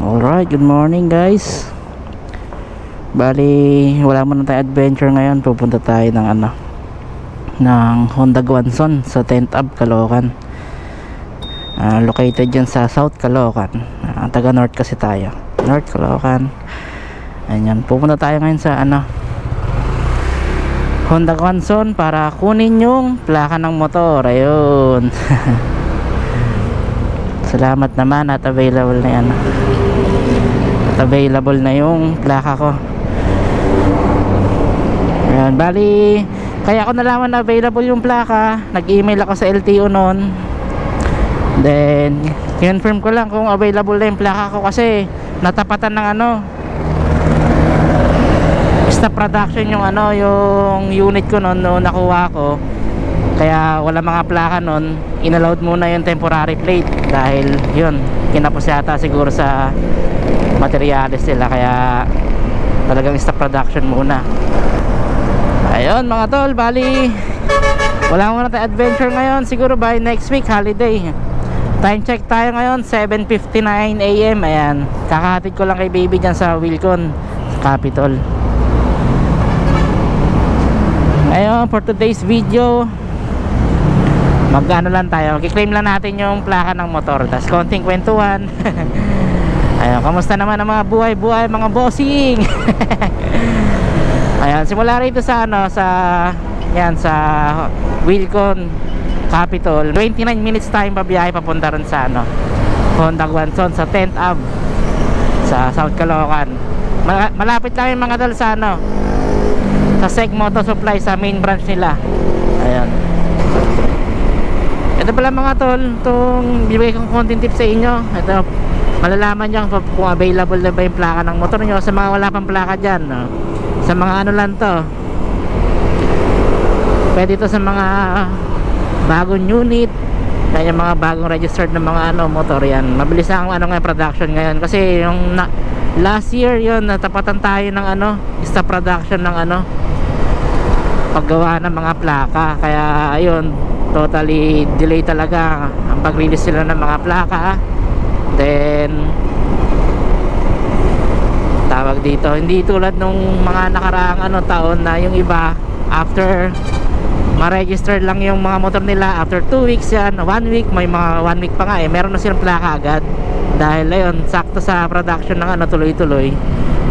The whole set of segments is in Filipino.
Alright, good morning guys. Bali, wala muna tayo adventure ngayon. Pupunta tayo ng ano ng Honda Guanzon sa 10th Ave, Caloocan. Ah, Located dyan sa South Caloocan. Ah, Taga North kasi tayo. North Caloocan. Ayan, pupunta tayo ngayon sa ano Honda Guanzon para kunin yung plaka ng motor. Ayun. Salamat naman at available na yan Available na yung plaka ko. Ayan, bali Kaya ako nalaman na available yung plaka Nag-email ako sa LTO noon Then Confirm ko lang kung available na yung plaka ko Kasi natapatan ng ano Stop production yung ano Yung unit ko noon noon nakuha ko. Kaya wala mga plaka nun inallowed muna yung temporary plate dahil yun kinapos yata siguro sa materials nila kaya talagang stop production muna. Ayun mga tol bali wala muna tayo adventure ngayon. Siguro by next week holiday. Time check tayo ngayon 7.59am ayan kakahatid ko lang kay baby dyan sa Wilcon. Capitol ayun for today's video magano lang tayo mag-claim lang natin yung plaka ng motor. Tas konting kwentuhan ayun kamusta naman ang mga buhay buhay mga bossing? Ayun simula rito sa ano sa yan sa Wilcon Capitol 29 minutes time pabiyahe papunta rin sa ano Honda Guanzon sa 10th Ave sa South Caloocan. Mala- malapit lang yung mga dal sa ano sa Seg Motor Supply sa main branch nila. Ayun ito pala mga tol, itong bibigay kong content tip sa inyo. Ito, malalaman nyo kung available na ba yung plaka ng motor nyo sa mga wala pang plaka dyan. No? Sa mga ano lang to. Pwede to sa mga bagong unit. Kaya mga bagong registered na mga ano motor yan. Mabilis ang ano nga production ngayon kasi yung na, last year yon natapatan tayo ng ano, stop production ng ano paggawa ng mga plaka. Kaya ayun, totally delay talaga ang pag-release sila ng mga plaka then tawag dito hindi tulad nung mga nakaraang ano taon na yung iba after ma-register lang yung mga motor nila after 2 weeks yan 1 week may mga 1 week pa nga eh meron na silang plaka agad. Dahil ayun sakto sa production ng ano tuloy-tuloy.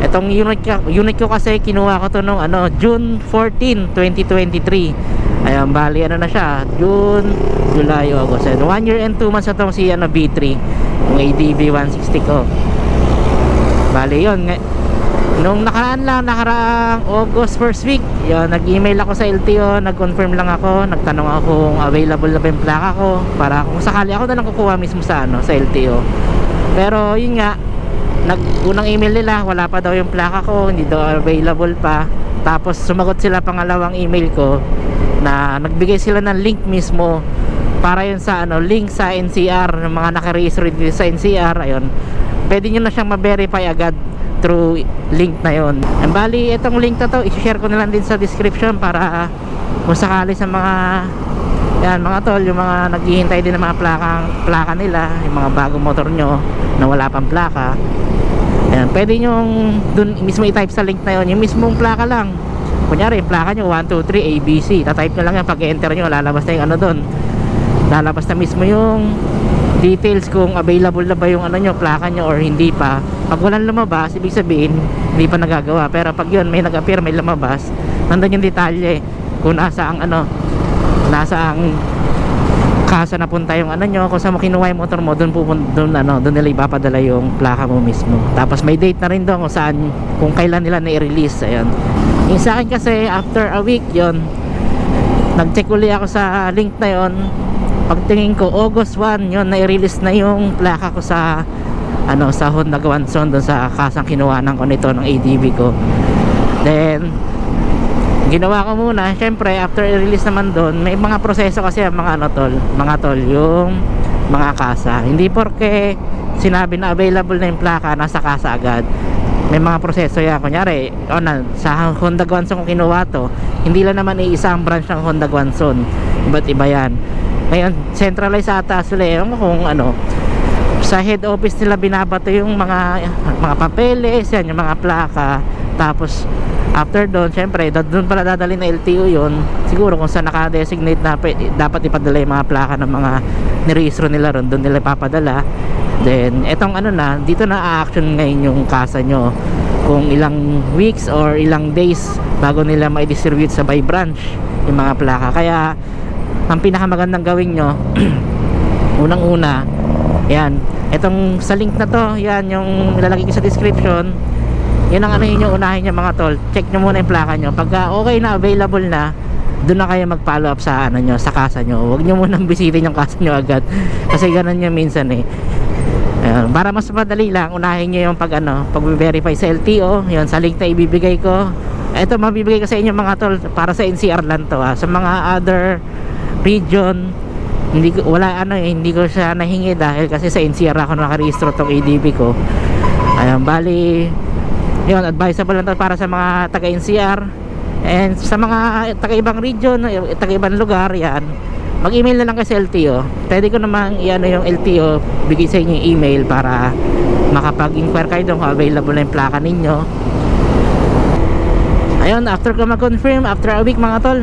Etong unit unit ko kasi kinuha ko to nung ano June 14, 2023 Ayan, bali ano na siya June, July, August. And 1 year and 2 months na tong si ano, B3 Yung ADB 160 ko. Bali yun Nung nakaraan lang, nakaraang August first week yun, Nag-email ako sa LTO Nag-confirm lang ako Nagtanong ako kung available na ba yung plaka ko Para kung sakali ako na lang kukuha mismo sa, ano, sa LTO Pero yun nga nag unang email nila wala pa daw yung plaka ko hindi daw available pa. Tapos sumagot sila pangalawang email ko na nagbigay sila ng link mismo para yun sa ano link sa NCR ng mga naka-register dito sa NCR ayun. Pwede nyo na siyang ma-verify agad through link na yon and bali itong link na to i-share ko na lang din sa description para kung sakali sa mga yan mga tol yung mga naghihintay din ng mga plaka, plaka nila yung mga bagong motor nyo na wala pang plaka. Yan, pwede nyo dun mismo i-type sa link na yon yung mismong plaka lang kunyari plaka nyo 1, 2, 3, ABC tatype nyo lang yan pag enter nyo lalabas na yung ano dun. Lalabas na mismo yung details kung available na ba yung ano nyo plaka nyo or hindi pa. Pag walang lumabas ibig sabihin hindi pa nagagawa. Pero pag yun may nag-appear may lumabas nandun yung detalye kung nasa ang ano nasa ang kasa napunta yung ano nyo. Kung saan mo kinuha yung motor mo doon doon ano doon nila ipapadala yung plaka mo mismo. Tapos may date na rin doon kung saan kung kailan nila na-release ayun yung sa akin kasi after a week yon nag-check uli ako sa link na yon pagtingin ko August 1 yon na-release na yung plaka ko sa ano sa Honda Guanzon doon sa kasang kinuhanan ko nito ng ADB ko. Then ginawa ko muna syempre after i-release naman doon may mga proseso kasi ang mga ano tol mga tol yung mga kasa. Hindi porke sinabi na available na yung plaka nasa kasa agad may mga proseso yan kunyari o na, sa Honda Guanzon kung kinuha to hindi lang naman iisa ang branch ng Honda Guanzon iba't iba yan ngayon centralized ata sila eh kung ano sa head office nila binabato yung mga mga papeles, yan, yung mga plaka. Tapos after doon, syempre, doon pala dadalhin na LTO yun. Siguro kung saan naka-designate na dapat ipadala yung mga plaka ng mga nirehistro nila ron, doon nila ipapadala. Then, etong ano na, dito na a-action ngayon yung kasa nyo kung ilang weeks or ilang days bago nila ma-distribute sa by branch yung mga plaka. Kaya, ang pinakamagandang gawin nyo, unang-una, yan, itong sa link na to, yan, yung ilalagay ko sa description, yun ang ano yung unahin nyo mga tol. Check nyo muna yung plaka nyo. Pagka okay na, available na, doon na kayo mag-follow up sa ano nyo, sa kasa nyo. Huwag nyo munang bisitin yung kasa nyo agad. Kasi ganun nyo minsan eh. Ayun, para mas madali lang, unahin nyo yung pag ano, pag-verify sa LTO, yun, sa link na ibibigay ko. Ito, mabibigay ko sa inyo mga tol, para sa NCR lang to ha. Sa mga other region, hindi ko, wala ano eh, hindi ko siya nahingi dahil kasi sa NCR ako nakarehistro tong ADB ko. Ayun, bali, yun, advisable lang to para sa mga taga NCR. And sa mga taga ibang region, taga ibang lugar, yan, mag-email na lang kayo sa LTO. Pwede ko namang i-ano yung LTO, bigay sa inyo yung email para makapag-inquire kayo doon kung available na yung plaka ninyo. Ayun, after ko mag-confirm, after a week mga tol,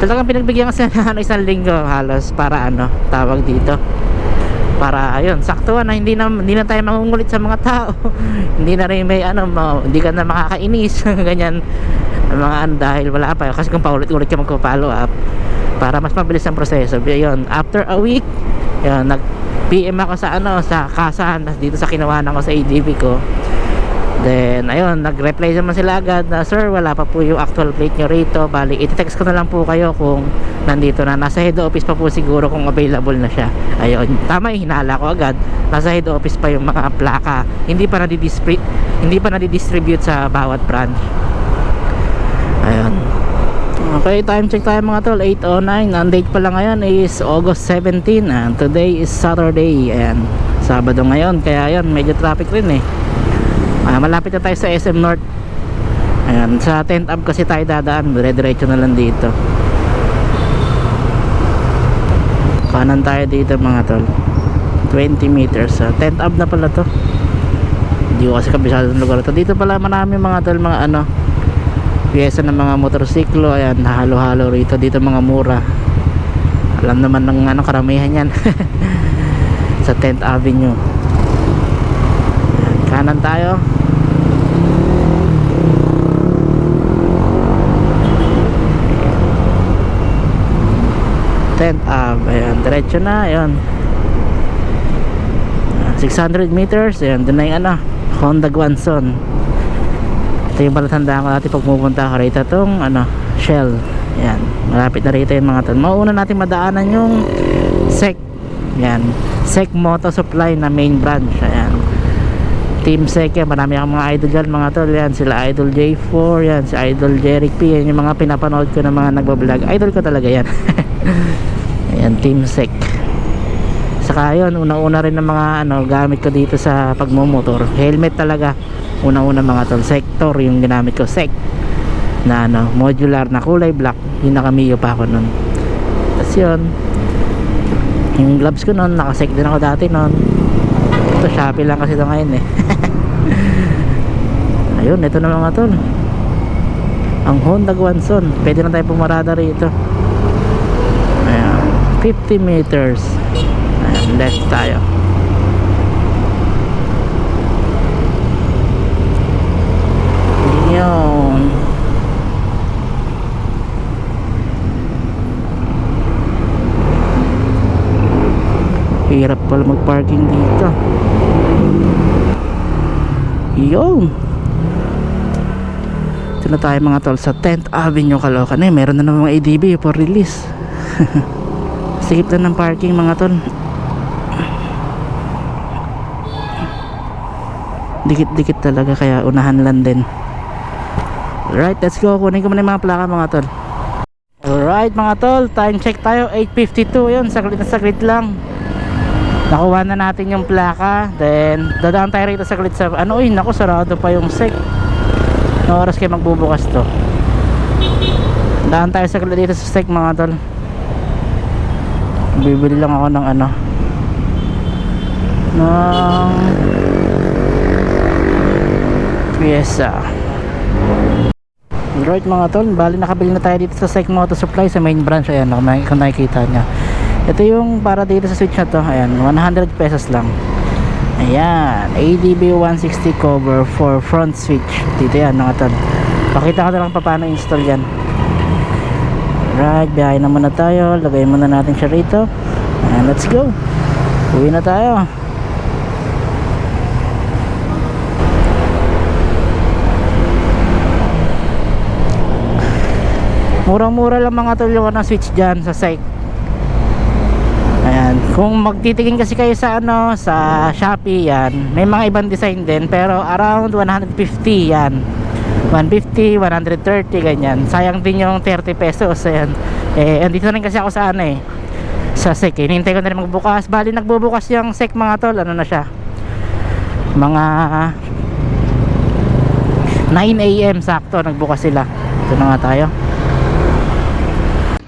talagang pinagbigyan kasi ano, isang linggo halos para ano, tawag dito. Para ayun, sakto na hindi na hindi na tayo mangungulit sa mga tao. hindi na rin may ano, ma- hindi ka na makakainis, ganyan. Mga ano dahil wala pa kasi kung paulit-ulit ka magpo-follow up para mas mabilis ang proseso. Ayun, after a week, yun, nag PM ako sa ano, sa kasahan dito sa kinuhanan ko sa ADB ko. Then, ayun, nag-reply naman sila agad na, Sir, wala pa po yung actual plate nyo rito. Bali, iti-text ko na lang po kayo kung nandito na. Nasa head office pa po siguro kung available na siya. Ayun, tama yung hinala ko agad. Nasa head office pa yung mga plaka. Hindi pa nadidistribute, hindi pa nadidistribute sa bawat branch. Ayun. Okay, time check tayo mga tol, 8.09. Ang date pala ngayon is August 17. And today is Saturday. Ayan, Sabado ngayon. Kaya yun, medyo traffic rin eh. Ah, malapit na tayo sa SM North. Ayan, sa 10th Ave kasi tayo dadaan. Dire-diretso na lang dito. Kanan tayo dito mga tol. 20 meters. Sa 10th Ave na pala to. Hindi ko kasi kabisado ng lugar to. Dito pala marami mga tol, mga ano, piyesa ng mga motorsiklo. Ayan, halo-halo rito. Dito mga mura. Alam naman ng ano, karamihan yan. sa 10th Avenue. Kanan tayo. 10th Ave ayan diretso na ayan Ah, 600 meters ayan doon na yung ano Honda Guanzon ito yung palatandaan ko natin pag pupunta ka rito itong ano Shell. Ayan malapit na rito yung mga ton mauna natin madaanan yung SEC ayan SEC Moto Supply na main branch ayan. Team SEC yan. Marami akong mga idol dyan mga tol. Yan sila Idol J4 yan si Idol Jeric P. Yan yung mga pinapanood ko ng mga nagbablog. Idol ko talaga yan. Ayan, Team Sec. Saka yun, una-una rin ng mga ano, gamit ko dito sa pagmumotor. Helmet talaga. Una-una mga tol. Sector yung ginamit ko. Sec. Na ano, modular na kulay black. Yung nakamiyo pa ako nun. Tapos yun. Yung gloves ko nun, nakasec din ako dati nun. Ito, Shopee lang kasi ito ngayon eh. Ayun, ito na mga tol. Ang Honda Guanzon. Pwede na tayo pumarada rito. Ayan, 50 meters. Ayan, left tayo. Yun. Hirap pala mag-parking dito. Yun. Ito na tayo mga tol sa 10th Avenue Caloocan eh. Meron na naman mga ADB for release. Sikip na ng parking mga tol. Dikit-dikit talaga kaya unahan lang din. Alright, let's go. Kunin ko muna yung mga plaka mga tol. Alright mga tol, time check tayo. 8.52 yun, saglit na saglit lang. Nakuha na natin yung plaka. Then, dadaan tayo rito saglit sa... Ano, uy, naku, sarado pa yung sec. Ano oras kayo magbubukas to? Daan tayo saglit dito sa sec mga tol. Bibili lang ako ng ano ng pyesa. Alright mga tol, bali nakabili na tayo dito sa Sek Moto Supply sa main branch. Ayan, kung nakikita nyo. Ito yung para dito sa switch na to. Ayan, 100 pesos lang. Ayan, ADB 160 cover for front switch. Dito yan tol. Pakita ko na lang pa paano install yan. Alright, biyahe na muna tayo. Lagay muna natin siya rito. And let's go. Uwi na tayo. Murang-mura lang mga tol yung ano, switch dyan sa site. Ayan. Kung magtitingin kasi kayo sa ano, sa Shopee yan, may mga ibang design din pero around 150 yan. 150, 130 ganyan. Sayang din yung 30 pesos. Ayan. Eh, andito rin kasi ako sa ano eh. Sa SEC. Eh. Hinintay ko na rin magbukas. Bali nagbubukas yung SEC mga tol. Ano na siya? Mga 9 a.m. sakto nagbukas sila. Ito na nga tayo.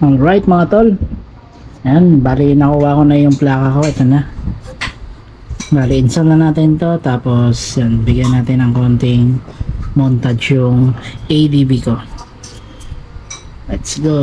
Alright mga tol. Ayan, bali nakuha ko na yung plaka ko. Ito na. Bali, install na natin to Tapos, yan, bigyan natin ng konting montage yung ADB ko. Let's go.